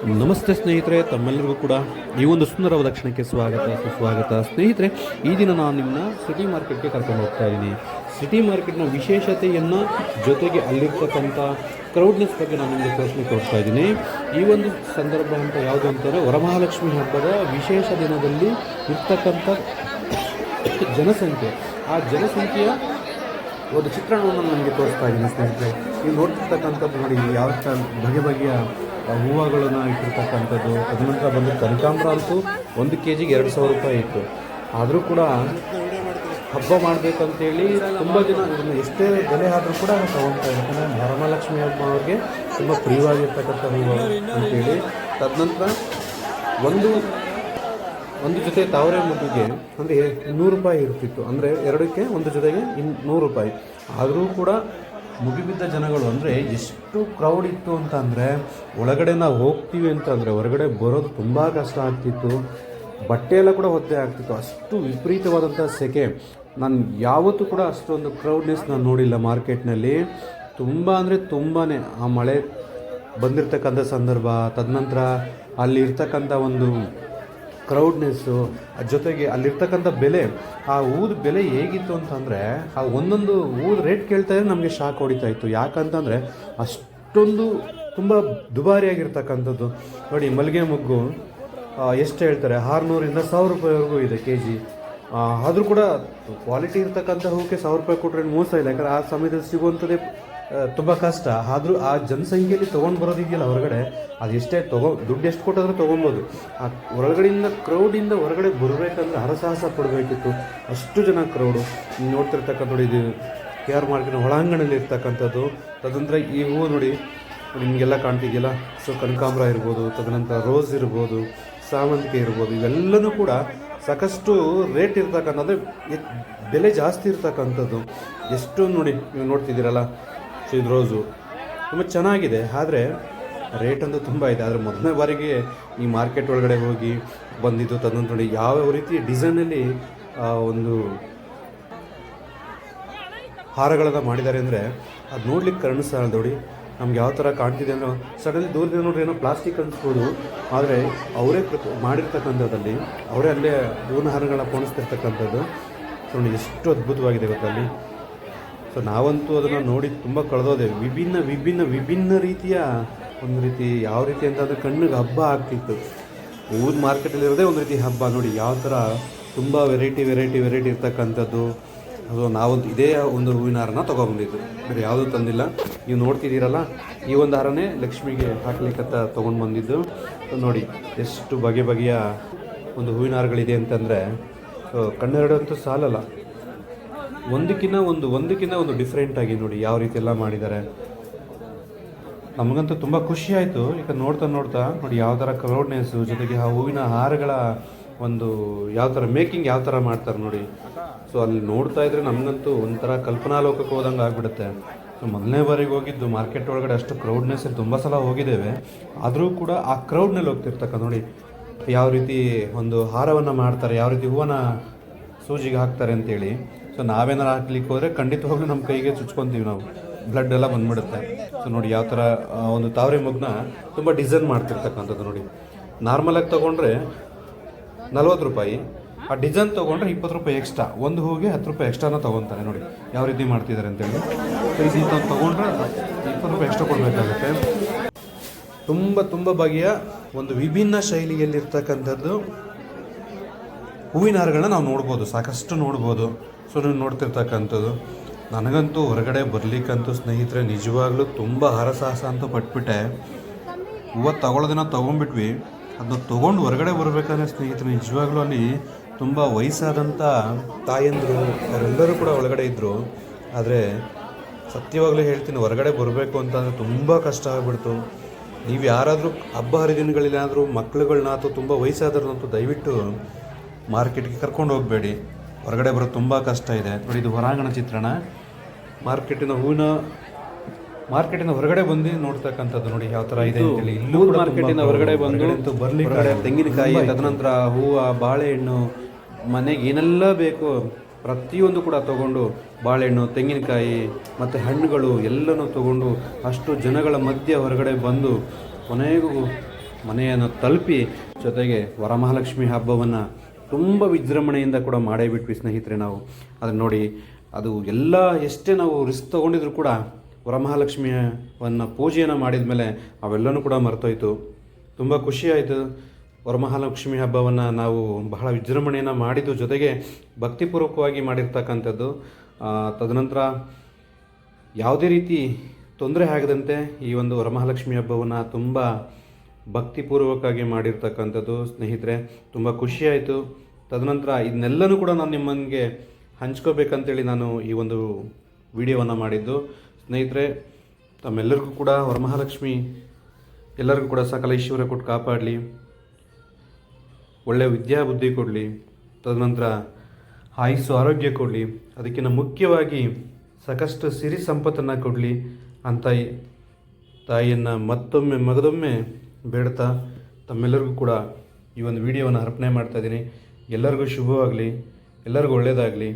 ನಮಸ್ತೆ ಸ್ನೇಹಿತರೆ, ತಮ್ಮೆಲ್ಲರಿಗೂ ಕೂಡ ಈ ಒಂದು ಸುಂದರವಾದ ಕ್ಷಣಕ್ಕೆ ಸ್ವಾಗತ, ಸುಸ್ವಾಗತ. ಸ್ನೇಹಿತರೆ, ಈ ದಿನ ನಾನು ನಿಮ್ಮನ್ನ ಸಿಟಿ ಮಾರ್ಕೆಟ್ಗೆ ಕರ್ಕೊಂಡು ಹೋಗ್ತಾ ಇದ್ದೀನಿ. ಸಿಟಿ ಮಾರ್ಕೆಟ್ನ ವಿಶೇಷತೆಯನ್ನು ಜೊತೆಗೆ ಅಲ್ಲಿರ್ತಕ್ಕಂಥ ಕ್ರೌಡ್ನೆಸ್ ಬಗ್ಗೆ ನಾನು ನಿಮಗೆ ತೋರಿಸ್ಲಿಕ್ಕೆ ಕೊಡ್ತಾ ಇದ್ದೀನಿ. ಈ ಒಂದು ಸಂದರ್ಭ ಅಂತ ಯಾವುದು ಅಂತಂದರೆ, ವರಮಹಾಲಕ್ಷ್ಮಿ ಹಬ್ಬದ ವಿಶೇಷ ದಿನದಲ್ಲಿ ಇರ್ತಕ್ಕಂಥ ಜನಸಂಖ್ಯೆ. ಆ ಜನಸಂಖ್ಯೆಯ ಒಂದು ಚಿತ್ರಣವನ್ನು ನನಗೆ ತೋರಿಸ್ತಾ ಇದ್ದೀನಿ ಸ್ನೇಹಿತರೆ. ನೀವು ನೋಡ್ತಿರ್ತಕ್ಕಂಥದ್ದು ನೋಡಿ ಯಾವ ಬಗೆ ಬಗೆಯ ಹೂವುಗಳನ್ನು ಇಟ್ಟಿರ್ತಕ್ಕಂಥದ್ದು. ತದನಂತರ ಬಂದು ಕನಕಾಂಬ್ರ ಅಂತೂ ಒಂದು ಕೆ ಜಿಗೆ ಎರಡು ಸಾವಿರ ರೂಪಾಯಿ ಇತ್ತು. ಆದರೂ ಕೂಡ ಹಬ್ಬ ಮಾಡಬೇಕಂತೇಳಿ ತುಂಬ ಜನ ಇದನ್ನು ಎಷ್ಟೇ ಬೆಲೆ ಆದರೂ ಕೂಡ ತೊಗೊಳ್ತಾ ಯಾಕಂದರೆ ವರಮಹಾಲಕ್ಷ್ಮಿ ಹಬ್ಬ ಅವ್ರಿಗೆ ತುಂಬ ಪ್ರಿಯವಾಗಿರ್ತಕ್ಕಂಥ ಹೂವು ಅಂತೇಳಿ. ತದನಂತರ ಒಂದು ಒಂದು ಜೊತೆ ತಾವರೆ ಮುದ್ದಿಗೆ ಅಂದರೆ ನೂರು ರೂಪಾಯಿ ಇರ್ತಿತ್ತು. ಅಂದರೆ ಎರಡಕ್ಕೆ ಒಂದು ಜೊತೆಗೆ ಇನ್ನು ನೂರು ರೂಪಾಯಿ. ಆದರೂ ಕೂಡ ಮುಗಿಬಿದ್ದ ಜನಗಳು ಅಂದರೆ ಎಷ್ಟು ಕ್ರೌಡ್ ಇತ್ತು ಅಂತ ಅಂದರೆ ಒಳಗಡೆ ನಾವು ಹೋಗ್ತೀವಿ ಅಂತಂದರೆ ಹೊರಗಡೆ ಬರೋದು ತುಂಬ ಕಷ್ಟ ಆಗ್ತಿತ್ತು. ಬಟ್ಟೆ ಕೂಡ ಒದ್ದೆ ಆಗ್ತಿತ್ತು. ಅಷ್ಟು ವಿಪರೀತವಾದಂಥ ಸೆಕೆ. ನಾನು ಯಾವತ್ತೂ ಕೂಡ ಅಷ್ಟೊಂದು ಕ್ರೌಡ್ನೆಸ್ ನಾನು ನೋಡಿಲ್ಲ ಮಾರ್ಕೆಟ್ನಲ್ಲಿ ತುಂಬ ಅಂದರೆ ತುಂಬಾ ಆ ಮಳೆ ಬಂದಿರತಕ್ಕಂಥ ಸಂದರ್ಭ, ತದನಂತರ ಅಲ್ಲಿರ್ತಕ್ಕಂಥ ಒಂದು ಕ್ರೌಡ್ನೆಸ್ಸು ಜೊತೆಗೆ ಅಲ್ಲಿರ್ತಕ್ಕಂಥ ಬೆಲೆ, ಆ ಊದ ಬೆಲೆ ಹೇಗಿತ್ತು ಅಂತಂದರೆ, ಆ ಒಂದೊಂದು ಊದ ರೇಟ್ ಕೇಳ್ತಾ ಇದ್ರೆ ನಮಗೆ ಶಾಕ್ ಹೊಡಿತಾ ಇತ್ತು. ಯಾಕಂತಂದರೆ, ಅಷ್ಟೊಂದು ತುಂಬ ದುಬಾರಿಯಾಗಿರ್ತಕ್ಕಂಥದ್ದು ನೋಡಿ, ಮಲ್ಲಿಗೆ ಮೊಗ್ಗು ಎಷ್ಟು ಹೇಳ್ತಾರೆ? ಆರುನೂರಿಂದ ಸಾವಿರ ರೂಪಾಯಿವರೆಗೂ ಇದೆ ಕೆ ಜಿ ಆದರೂ ಕೂಡ ಕ್ವಾಲಿಟಿ ಇರ್ತಕ್ಕಂಥ ಹೂಕ್ಕೆ ಸಾವಿರ ರೂಪಾಯಿ ಕೊಟ್ಟರೆ ಮೋಸ ಇಲ್ಲ. ಯಾಕಂದರೆ ಆ ಸಮಯದಲ್ಲಿ ಸಿಗುವಂಥದ್ದೇ ತುಂಬ ಕಷ್ಟ. ಆದರೂ ಆ ಜನಸಂಖ್ಯೆಯಲ್ಲಿ ತೊಗೊಂಡು ಬರೋದಿದೆಯಲ್ಲ ಹೊರಗಡೆ, ಅದು ಎಷ್ಟೇ ತಗೋ, ದುಡ್ಡು ಎಷ್ಟು ಕೊಟ್ಟಾದ್ರೂ ತೊಗೊಬೋದು. ಆ, ಹೊರಗಡೆಯಿಂದ ಕ್ರೌಡಿಂದ ಹೊರಗಡೆ ಬರಬೇಕಂದ್ರೆ ಹರಸಾಹಸ ಪಡಬೇಕಿತ್ತು. ಅಷ್ಟು ಜನ ಕ್ರೌಡು ನೋಡ್ತಿರ್ತಕ್ಕಂಥ ನೋಡಿ ಇದು ಕೆ ಆರ್ ಮಾರ್ಕೆಟ್ನ ಒಳಾಂಗಣದಲ್ಲಿ ಇರ್ತಕ್ಕಂಥದ್ದು. ತದನಂತರ ಈ ಹೂವು ನೋಡಿ, ನಿಮಗೆಲ್ಲ ಕಾಣ್ತಿದೆಯಲ್ಲ? ಸೊ ಕನಕಾಂಬ್ರ ಇರ್ಬೋದು, ತದನಂತರ ರೋಸ್ ಇರ್ಬೋದು, ಸಾವಂತಿಗೆ ಇರ್ಬೋದು, ಇವೆಲ್ಲನೂ ಕೂಡ ಸಾಕಷ್ಟು ರೇಟ್ ಇರ್ತಕ್ಕಂಥದ್ದು ಬೆಲೆ ಜಾಸ್ತಿ ಇರ್ತಕ್ಕಂಥದ್ದು. ಎಷ್ಟು ನೋಡಿ, ನೀವು ನೋಡ್ತಿದ್ದೀರಲ್ಲ? ಇದು ರೋಸು. ತುಂಬ ಚೆನ್ನಾಗಿದೆ, ಆದರೆ ರೇಟ್ ಅಂತೂ ತುಂಬ ಇದೆ. ಆದರೆ ಮೊದಲನೇ ಬಾರಿಗೆ ಈ ಮಾರ್ಕೆಟ್ ಒಳಗಡೆ ಹೋಗಿ ಬಂದಿದ್ದು, ತಂದು ನೋಡಿ ಯಾವ ರೀತಿ ಡಿಸೈನಲ್ಲಿ ಒಂದು ಹಾರಗಳನ್ನು ಮಾಡಿದ್ದಾರೆ ಅಂದರೆ ಅದು ನೋಡ್ಲಿಕ್ಕೆ ಕರ್ಣಿಸ್ತಾ ನೋಡಿ. ನಮ್ಗೆ ಯಾವ ಥರ ಕಾಣ್ತಿದೆ ಅಂದರೆ ಸಡನ್ಲಿ ದೂರದಿಂದ ನೋಡ್ರಿ ಏನೋ ಪ್ಲಾಸ್ಟಿಕ್ ಅನ್ಸ್ಬೋದು. ಆದರೆ ಅವರೇ ಕೃತ ಮಾಡಿರ್ತಕ್ಕಂಥದ್ದಲ್ಲಿ ಅವರೇ ಅಲ್ಲೇ ಹೂವಿನ ಹಾರಗಳನ್ನ ಪೋಣಿಸ್ತಿರ್ತಕ್ಕಂಥದ್ದು. ನೋಡಿ, ಎಷ್ಟು ಅದ್ಭುತವಾಗಿದೆ ಗೊತ್ತಲ್ಲಿ ಸೊ ನಾವಂತೂ ಅದನ್ನು ನೋಡಿ ತುಂಬ ಕಳೆದೋದೆ. ವಿಭಿನ್ನ ವಿಭಿನ್ನ ವಿಭಿನ್ನ ರೀತಿಯ ಒಂದು ರೀತಿ ಯಾವ ರೀತಿ ಅಂತಂದರೆ ಕಣ್ಣಿಗೆ ಹಬ್ಬ ಆಗ್ತಿತ್ತು. ಊದ ಮಾರ್ಕೆಟಲ್ಲಿರೋದೇ ಒಂದು ರೀತಿ ಹಬ್ಬ. ನೋಡಿ, ಯಾವ ಥರ ತುಂಬ ವೆರೈಟಿ ವೆರೈಟಿ ವೆರೈಟಿ ಇರ್ತಕ್ಕಂಥದ್ದು. ಅದು ನಾವೊಂದು ಇದೇ ಒಂದು ಹೂವಿನ ಹಾರನ ತೊಗೊಬಂದಿದ್ದು ಬೇರೆ ಯಾವುದೂ ತಂದಿಲ್ಲ. ನೀವು ನೋಡ್ತಿದ್ದೀರಲ್ಲ, ಈ ಒಂದು ಹಾರನೇ ಲಕ್ಷ್ಮಿಗೆ ಹಾಕ್ಲಿಕ್ಕಂತ ತೊಗೊಂಡು ಬಂದಿದ್ದು ನೋಡಿ, ಎಷ್ಟು ಬಗೆ ಬಗೆಯ ಒಂದು ಹೂವಿನ ಹಾರಗಳಿದೆ ಅಂತಂದರೆ ಕಣ್ಣೆರಡಂತೂ ಸಾಲಲ್ಲ. ಒಂದಕ್ಕಿಂತ ಒಂದು ಒಂದಕ್ಕಿಂತ ಒಂದು ಡಿಫ್ರೆಂಟ್ ಆಗಿ ನೋಡಿ ಯಾವ ರೀತಿ ಎಲ್ಲ ಮಾಡಿದ್ದಾರೆ. ನಮಗಂತೂ ತುಂಬ ಖುಷಿ ಆಯಿತು. ಈಗ ನೋಡ್ತಾ ನೋಡ್ತಾ ನೋಡಿ ಯಾವ ಥರ ಕ್ರೌಡ್ನೆಸ್ಸು ಜೊತೆಗೆ ಆ ಹೂವಿನ ಹಾರಗಳ ಒಂದು ಯಾವ ಥರ ಮೇಕಿಂಗ್ ಯಾವ ಥರ ಮಾಡ್ತಾರೆ ನೋಡಿ. ಸೊ ಅಲ್ಲಿ ನೋಡ್ತಾ ಇದ್ರೆ ನಮಗಂತೂ ಒಂಥರ ಕಲ್ಪನಾ ಲೋಕಕ್ಕೆ ಹೋದಂಗೆ ಆಗ್ಬಿಡುತ್ತೆ. ಸೊ ಮೊದಲನೇ ಬಾರಿಗೆ ಹೋಗಿದ್ದು ಮಾರ್ಕೆಟ್ ಒಳಗಡೆ ಅಷ್ಟು ಕ್ರೌಡ್ನೆಸ್ ತುಂಬ ಸಲ ಹೋಗಿದ್ದೇವೆ. ಆದರೂ ಕೂಡ ಆ ಕ್ರೌಡ್ನಲ್ಲಿ ಹೋಗ್ತಿರ್ತಕ್ಕ ನೋಡಿ ಯಾವ ರೀತಿ ಒಂದು ಹಾರವನ್ನು ಮಾಡ್ತಾರೆ, ಯಾವ ರೀತಿ ಹೂವನ್ನು ಸೂಜಿಗೆ ಹಾಕ್ತಾರೆ ಅಂತೇಳಿ. ಸೊ ನಾವೇನಾರು ಹಾಕ್ಲಿಕ್ಕೆ ಹೋದರೆ ಖಂಡಿತವಾಗ್ಲೂ ನಮ್ಮ ಕೈಗೆ ಚುಚ್ಕೊತೀವಿ ನಾವು. ಬ್ಲಡ್ ಎಲ್ಲ ಬಂದ್ಬಿಡುತ್ತೆ. ಸೊ ನೋಡಿ, ಯಾವ ಥರ ಒಂದು ತಾವರೆ ಮಗ್ನ ತುಂಬ ಡಿಸೈನ್ ಮಾಡ್ತಿರ್ತಕ್ಕಂಥದ್ದು ನೋಡಿ. ನಾರ್ಮಲಾಗಿ ತೊಗೊಂಡ್ರೆ ನಲ್ವತ್ತು ರೂಪಾಯಿ, ಆ ಡಿಸೈನ್ ತೊಗೊಂಡ್ರೆ ಇಪ್ಪತ್ತು ರೂಪಾಯಿ ಎಕ್ಸ್ಟ್ರಾ ಒಂದು ಹೋಗಿ ಹತ್ತು ರೂಪಾಯಿ ಎಕ್ಸ್ಟ್ರಾನ ತೊಗೊತಾರೆ ನೋಡಿ. ಯಾವ ರೀತಿ ಮಾಡ್ತಿದ್ದಾರೆ ಅಂತೇಳಿ. ಸೊ ಇದು ಇಂಥ ತೊಗೊಂಡ್ರೆ ಇಪ್ಪತ್ತು ರೂಪಾಯಿ ಎಕ್ಸ್ಟ್ರಾ ಕೊಡಬೇಕಾಗುತ್ತೆ. ತುಂಬ ತುಂಬ ಬಗೆಯ ಒಂದು ವಿಭಿನ್ನ ಶೈಲಿಯಲ್ಲಿರ್ತಕ್ಕಂಥದ್ದು ಹೂವಿನ ಹಾರಗಳನ್ನ ನಾವು ನೋಡ್ಬೋದು, ಸಾಕಷ್ಟು ನೋಡ್ಬೋದು. ಸೊ ನೀವು ನೋಡ್ತಿರ್ತಕ್ಕಂಥದ್ದು, ನನಗಂತೂ ಹೊರಗಡೆ ಬರಲಿಕ್ಕಂತೂ ಸ್ನೇಹಿತರೆ ನಿಜವಾಗ್ಲೂ ತುಂಬ ಹರಸಾಹಸ ಅಂತ ಪಟ್ಬಿಟ್ಟೆ. ಹೂವು ತಗೊಳ್ಳೋದನ್ನ ತೊಗೊಂಡ್ಬಿಟ್ವಿ. ಅದನ್ನ ತೊಗೊಂಡು ಹೊರಗಡೆ ಬರಬೇಕಾದ್ರೆ ಸ್ನೇಹಿತರೆ, ನಿಜವಾಗ್ಲೂ ಅಲ್ಲಿ ತುಂಬ ವಯಸ್ಸಾದಂಥ ತಾಯಂದರು, ಅವರೆಲ್ಲರೂ ಕೂಡ ಒಳಗಡೆ ಇದ್ದರು ಆದರೆ ಸತ್ಯವಾಗ್ಲೂ ಹೇಳ್ತೀನಿ, ಹೊರಗಡೆ ಬರಬೇಕು ಅಂತಂದರೆ ತುಂಬ ಕಷ್ಟ ಆಗ್ಬಿಡ್ತು. ನೀವು ಯಾರಾದರೂ ಹಬ್ಬ ಹರಿದಿನಗಳಿಲ್ಲಾದರೂ ಮಕ್ಕಳುಗಳನ್ನ ಅಥವಾ ತುಂಬ ವಯಸ್ಸಾದ್ರಂತೂ ದಯವಿಟ್ಟು ಮಾರ್ಕೆಟ್ಗೆ ಕರ್ಕೊಂಡು ಹೋಗಬೇಡಿ. ಹೊರಗಡೆ ಬರೋದು ತುಂಬ ಕಷ್ಟ ಇದೆ. ನೋಡಿ ಇದು ಹೊರಾಂಗಣ ಚಿತ್ರಣ. ಮಾರ್ಕೆಟಿನ ಹೂವಿನ ಮಾರ್ಕೆಟಿನ ಹೊರಗಡೆ ಬಂದು ನೋಡ್ತಕ್ಕಂಥದ್ದು ನೋಡಿ ಯಾವ ಥರ ಇದೆ ಅಂತೇಳಿ. ಇಲ್ಲೂ ಮಾರ್ಕೆಟಿನ ಹೊರಗಡೆ ಬಂದು ಬರ್ಲಿಕ್ಕೆ ತೆಂಗಿನಕಾಯಿ ತದನಂತರ ಹೂವು ಬಾಳೆಹಣ್ಣು ಮನೆಗೆ ಏನೆಲ್ಲ ಬೇಕು ಪ್ರತಿಯೊಂದು ಕೂಡ ತಗೊಂಡು ಬಾಳೆಹಣ್ಣು ತೆಂಗಿನಕಾಯಿ ಮತ್ತು ಹಣ್ಣುಗಳು ಎಲ್ಲನೂ ತಗೊಂಡು ಅಷ್ಟು ಜನಗಳ ಮಧ್ಯೆ ಹೊರಗಡೆ ಬಂದು ಕೊನೆಗೂ ಮನೆಯನ್ನು ತಲುಪಿ ಜೊತೆಗೆ ವರಮಹಾಲಕ್ಷ್ಮಿ ಹಬ್ಬವನ್ನು ತುಂಬ ವಿಜೃಂಭಣೆಯಿಂದ ಕೂಡ ಮಾಡೇ ಬಿಟ್ವಿ ಸ್ನೇಹಿತರೆ ನಾವು. ಅದನ್ನು ನೋಡಿ, ಅದು ಎಲ್ಲ ಎಷ್ಟೇ ನಾವು ರಿಸ್ಕ್ ತೊಗೊಂಡಿದ್ರು ಕೂಡ ವರಮಹಾಲಕ್ಷ್ಮಿಯವನ್ನು ಪೂಜೆಯನ್ನು ಮಾಡಿದ ಮೇಲೆ ಅವೆಲ್ಲನೂ ಕೂಡ ಮರ್ತೋಯ್ತು. ತುಂಬ ಖುಷಿಯಾಯಿತು ವರಮಹಾಲಕ್ಷ್ಮಿ ಹಬ್ಬವನ್ನು ನಾವು ಬಹಳ ವಿಜೃಂಭಣೆಯನ್ನು ಮಾಡಿದ್ದು ಜೊತೆಗೆ ಭಕ್ತಿಪೂರ್ವಕವಾಗಿ ಮಾಡಿರ್ತಕ್ಕಂಥದ್ದು. ತದನಂತರ ಯಾವುದೇ ರೀತಿ ತೊಂದರೆ ಆಗದಂತೆ ಈ ಒಂದು ವರಮಹಾಲಕ್ಷ್ಮಿ ಹಬ್ಬವನ್ನು ತುಂಬ ಭಕ್ತಿಪೂರ್ವಕವಾಗಿ ಮಾಡಿರ್ತಕ್ಕಂಥದ್ದು. ಸ್ನೇಹಿತರೆ, ತುಂಬ ಖುಷಿಯಾಯಿತು. ತದನಂತರ ಇದನ್ನೆಲ್ಲನೂ ಕೂಡ ನಾನು ನಿಮ್ಮನಿಗೆ ಹಂಚ್ಕೋಬೇಕಂತೇಳಿ ನಾನು ಈ ಒಂದು ವಿಡಿಯೋವನ್ನು ಮಾಡಿದ್ದು. ಸ್ನೇಹಿತರೆ, ತಮ್ಮೆಲ್ಲರಿಗೂ ಕೂಡ ವರಮಹಾಲಕ್ಷ್ಮಿ, ಎಲ್ಲರಿಗೂ ಕೂಡ ಸಕಲ ಈಶ್ವರ ಕೊಟ್ಟು ಕಾಪಾಡಲಿ. ಒಳ್ಳೆಯ ವಿದ್ಯಾಬುದ್ಧಿ ಕೊಡಲಿ. ತದನಂತರ ಆಯುಸ್ಸು ಆರೋಗ್ಯ ಕೊಡಲಿ. ಅದಕ್ಕಿಂತ ಮುಖ್ಯವಾಗಿ ಸಾಕಷ್ಟು ಸಿರಿ ಸಂಪತ್ತನ್ನು ಕೊಡಲಿ ಅಂತ ತಾಯಿಯನ್ನು ಮತ್ತೊಮ್ಮೆ, ಮಗದೊಮ್ಮೆ ಬೇಡ್ತಾ ತಮ್ಮೆಲ್ಲರಿಗೂ ಕೂಡ ಈ ಒಂದು ವಿಡಿಯೋವನ್ನು ಅರ್ಪಣೆ ಮಾಡ್ತಾ ಇದ್ದೀನಿ. ಎಲ್ಲರಿಗೂ ಶುಭವಾಗಲಿ ಎಲ್ಲರಿಗೂ ಒಳ್ಳೆಯದಾಗಲಿ